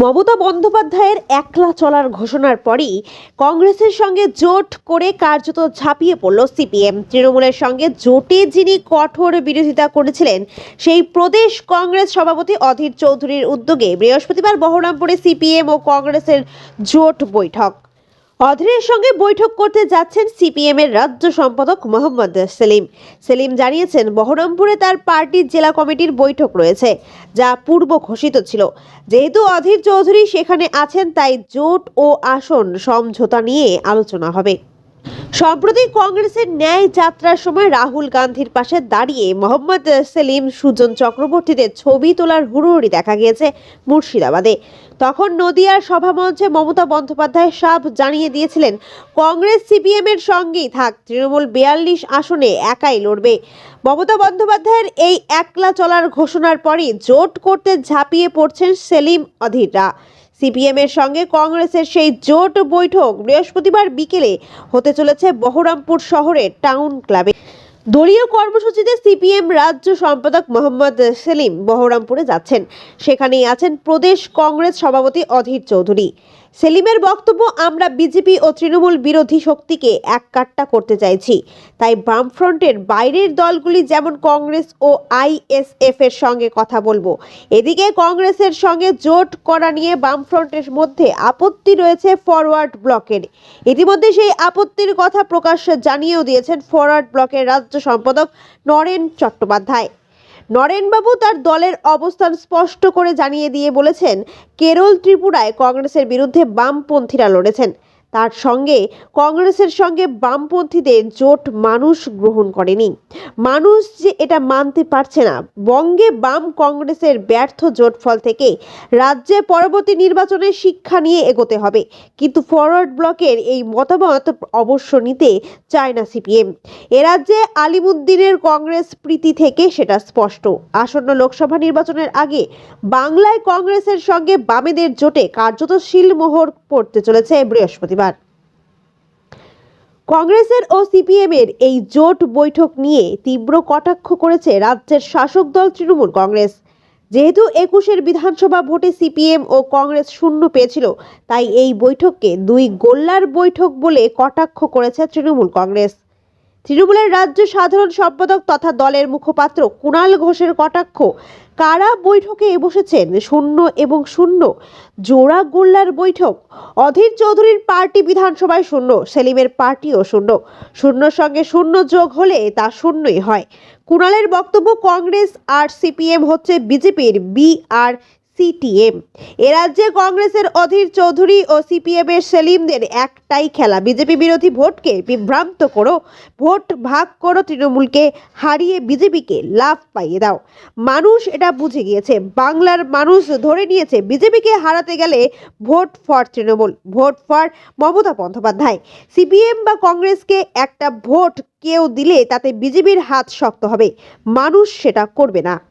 মমতা বন্দ্যোপাধ্যায়ের একলা চলার ঘোষণার পরই কংগ্রেসের সঙ্গে জোট করে কার্যত ঝাঁপিয়ে পড়ল সিপিএম। তৃণমূলের সঙ্গে জোটে যিনি কঠোর বিরোধিতা করেছিলেন, সেই প্রদেশ কংগ্রেস সভাপতি অধীর চৌধুরীর উদ্যোগে বৃহস্পতিবার বহরমপুরে সিপিএম ও কংগ্রেসের জোট বৈঠক। অধীরের সঙ্গে বৈঠক করতে যাচ্ছেন সিপিএম এর রাজ্য সম্পাদক মোহাম্মদ সেলিম। সেলিম জানিয়েছেন, বহরমপুরে তার পার্টির জেলা কমিটির বৈঠক রয়েছে, যা পূর্ব ঘোষিত ছিল। যেহেতু অধীর চৌধুরী সেখানে আছেন, তাই জোট ও আসন, সমঝোতা নিয়ে আলোচনা হবে। সম্প্রতি কংগ্রেসের ন্যায় যাত্রার সময় রাহুল গান্ধীর পাশে দাঁড়িয়ে মোহাম্মদ সেলিম, সুজন চক্রবর্তীদের ছবি তোলার হুড়োহুড়ি দেখা গিয়েছে মুর্শিদাবাদে। তখন নদিয়ার সভামঞ্চে মমতা বন্দ্যোপাধ্যায় সাফ জানিয়ে দিয়েছিলেন, কংগ্রেস সিপিএম এর সঙ্গেই থাক, তৃণমূল বিয়াল্লিশ আসনে একাই লড়বে। মমতা বন্দ্যোপাধ্যায়ের এই একলা চলার ঘোষণার পরই জোট করতে ঝাঁপিয়ে পড়ছেন সেলিম, অধীররা। সিপিএম এর সঙ্গে কংগ্রেসের সেই জোট বৈঠক বৃহস্পতিবার বিকেলে হতে চলেছে বহরমপুর শহরের টাউন ক্লাবে। দলীয় কর্মসূচিতে সিপিএম রাজ্য সম্পাদক মোহাম্মদ সেলিম বহরমপুরে যাচ্ছেন। সেখানেই আছেন প্রদেশ কংগ্রেস সভাপতি অধীর চৌধুরী। সেলিমের বক্তব্য, আমরা বিজেপি ও তৃণমূল বিরোধী শক্তিকে এককাট্টা করতে চাইছি। তাই বামফ্রন্টের বাইরের দলগুলি যেমন কংগ্রেস ও আইএসএফ এর সঙ্গে কথা বলব। এদিকে কংগ্রেসের সঙ্গে জোট করা নিয়ে বামফ্রন্টের মধ্যে আপত্তি রয়েছে ফরওয়ার্ড ব্লকের। ইতিমধ্যে সেই আপত্তির কথা প্রকাশ্যে জানিয়েও দিয়েছেন ফরওয়ার্ড ব্লকের রাজ্য সম্পাদক নরেন চট্টোপাধ্যায়। নরেনবাবু তার দলের অবস্থান স্পষ্ট করে জানিয়ে দিয়ে বলেছেন, কেরল ত্রিপুরায় কংগ্রেসের বিরুদ্ধে বামপন্থীরা লড়েছেন। তার সঙ্গে কংগ্রেসের সঙ্গে বামপন্থীদের জোট মানুষ গ্রহণ করেনি। মানুষ যে এটা মানতে পারছে না। বঙ্গে বাম কংগ্রেসের ব্যর্থ জোট ফল থেকে রাজ্যে পরবর্তী নির্বাচনে শিক্ষা নিয়ে এগোতে হবে। কিন্তু ফরওয়ার্ড ব্লকের এই মতামত অবশ্য নিতে চায় না সিপিএম। এ রাজ্যে আলিমুদ্দিনের কংগ্রেস প্রীতি থেকে সেটা স্পষ্ট। আসন্ন লোকসভা নির্বাচনের আগে বাংলায় কংগ্রেসের সঙ্গে বামেদের জোটে কার্যত শিলমোহর পড়তে চলেছে বৃহস্পতিবার। কংগ্রেসের ও সিপিএম এর এই জোট বৈঠক নিয়ে তীব্র কটাক্ষ করেছে রাজ্যের শাসক দল তৃণমূল কংগ্রেস। যেহেতু একুশের বিধানসভা ভোটে সিপিএম ও কংগ্রেস শূন্য পেয়েছিল, তাই এই বৈঠককে দুই গোল্লার বৈঠক বলে কটাক্ষ করেছে তৃণমূল কংগ্রেস। তৃণমূলের রাজ্য সাধারণ সম্পাদক তথা দলের মুখপাত্র কুণাল ঘোষের কটাক্ষ। কারা বৈঠকে বসেছেন? শূন্য এবং শূন্য। জোড়া গোল্লার বৈঠক। অধীর চৌধুরীর পার্টি বিধানসভায় শূন্য, সেলিমের পার্টিও শূন্য। শূন্যর সঙ্গে শূন্য যোগ হলে তা শূন্যই হয়। কুণালের বক্তব্য কংগ্রেস আর সিপিএম হচ্ছে বিজেপির, বি আর সিটিএম এ রাজ্যে কংগ্রেসের অধীর চৌধুরী ও সিপিএম এর সেলিমদের একটাই খেলা। বিজেপি বিরোধী ভোটকে বিভ্রান্ত করো, ভোট ভাগ করো তৃণমূলকে, হারিয়ে বিজেপিকে লাভ পাইয়ে দাও। মানুষ এটা বুঝে গিয়েছে। বাংলার মানুষ ধরে নিয়েছে, বিজেপিকে হারাতে গেলে vote for Trinamool, vote for Mamata Bandyopadhyay. CPM বা কংগ্রেসকে একটা ভোট কেউ দিলে তাতে বিজেপির হাত শক্ত হবে। মানুষ সেটা করবে না।